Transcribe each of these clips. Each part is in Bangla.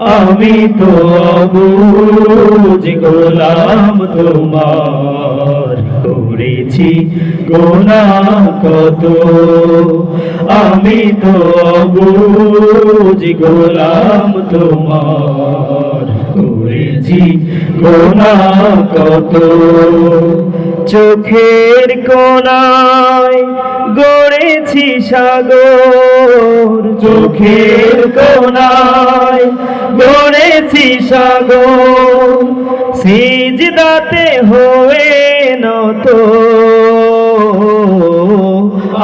আমি তো অবুঝ গোলাম তোমার করেছি গোনা কত? আমি তো অবুঝ গোলাম তোমার করেছি গোনা কত? চোখের কোনায় গড়েছি সাগর, চোখের কোনায় গড়েছি সাগর, সিজদাতে হয়ে নত।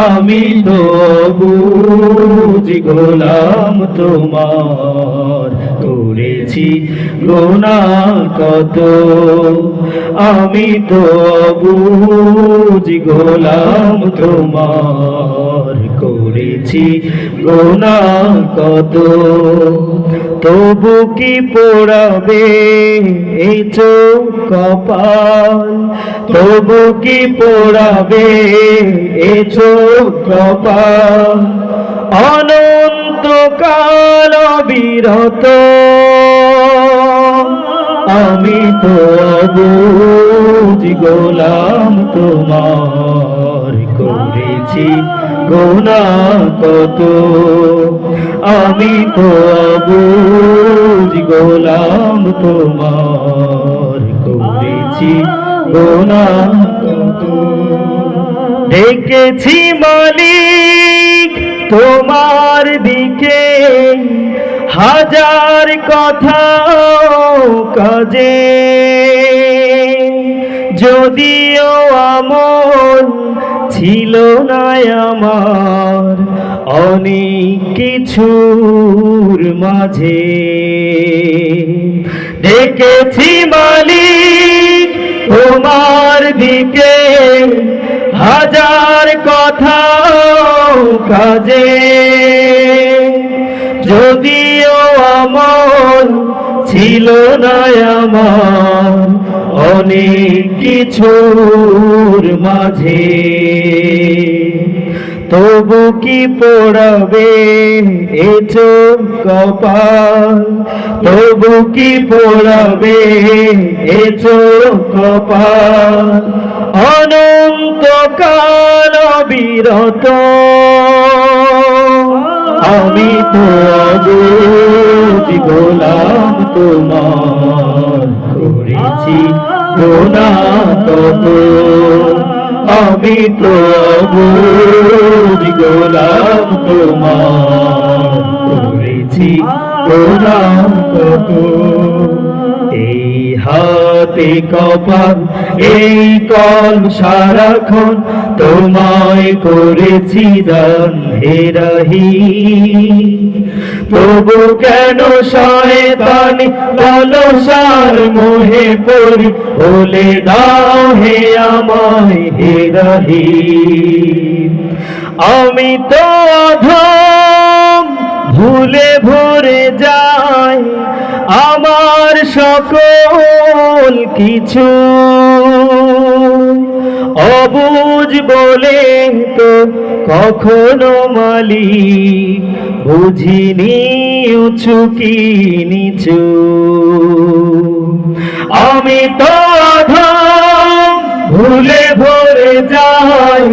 আমি তো বুঝি গোলাম তোমার, করেছি গোনা কত। আমি তো বুঝি গোলাম তোমার করেছি গোনা কত। তবু কি পোড়াবে এই চোখ কপাল? তবু কি পোড়াবে এ চোখ কপাল? অনন্ত কাল বিরত আমি তো গোলাম তোমার করেছি গোনা কত। আমি তো গোলাম তোমার করেছি গোনা কত। ডেকেছি মালিক তোমার দিকে। হাজার কথা কাজে। যদিও আমল ছিল না আমার, অনেক কিছুর মাঝে। ডেকেছি মালিক তোমার দিকে, হাজার কথা কাজে। ছিল না আমার অনেক কিছুর মাঝে। তবু কি পড়াবে এ চোখ কপাল? তবু কি পড়াবে এ চোখ কপাল? অনন্ত কাল বিরত আমি তো অবুঝ গোলাম তোমার। করেছি গোনা কত আমি তো অবুঝ গোলাম তোমার। করেছি গোলাম কত এই হাতে কপাল, এই কল সারাক্ষণ তোমায় করেছি দান হেরাহি তবু কেন শয়তানি লালসার মোহে পড়ি? বলে দাও হে আমায় হেরাহি আমি তো অধম, ভুলে ভরে যায় আমার সকল কিছু। অবুজ বলে তো কখনো মালি বুঝিনি উঁচু কি নিচু। আমি তো ভুলে ভরে যাই,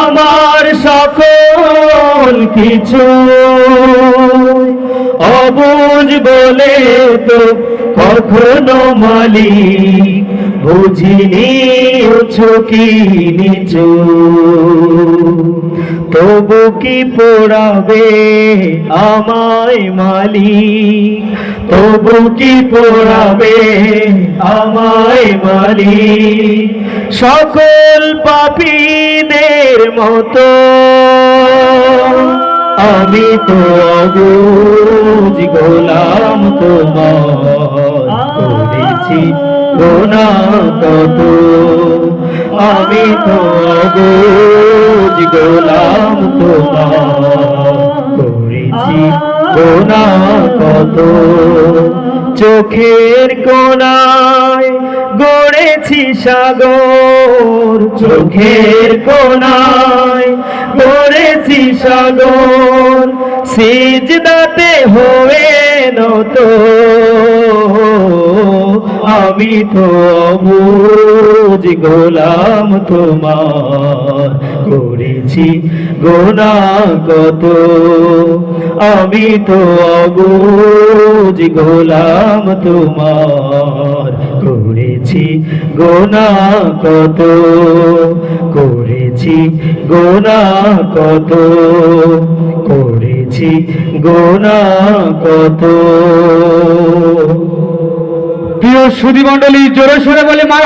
আমার সকল কিছু। অবুঝ বলে তো কখনো মালিক বুঝিনি উঁচু কি নিচু। তবু কি পোড়াবে আমায় মালিক? তবু কি পোড়াবে আমায় মালিক? সকল পাপীদের মতো আমি তো অবুঝ গোলাম তোমার। করেছি গোনা কত? আমি তো অবুঝ গোলাম তোমার। করেছি গোনা কত? চোখের কোনায় গড়েছি সাগর। চোখের কোনায় গড়েছি সাগর, সিজদাতে হয়ে নত আমি তো অবুজ গোলাম তোমার, করেছি গোনা কত। আমি তো অবুজ গোলাম তোমার করেছি, গোনা কত? করেছি, গোনা কত? করেছি, গোনা কত? প্রিয় সুধী মণ্ডলী জোরে সোরে বলে মার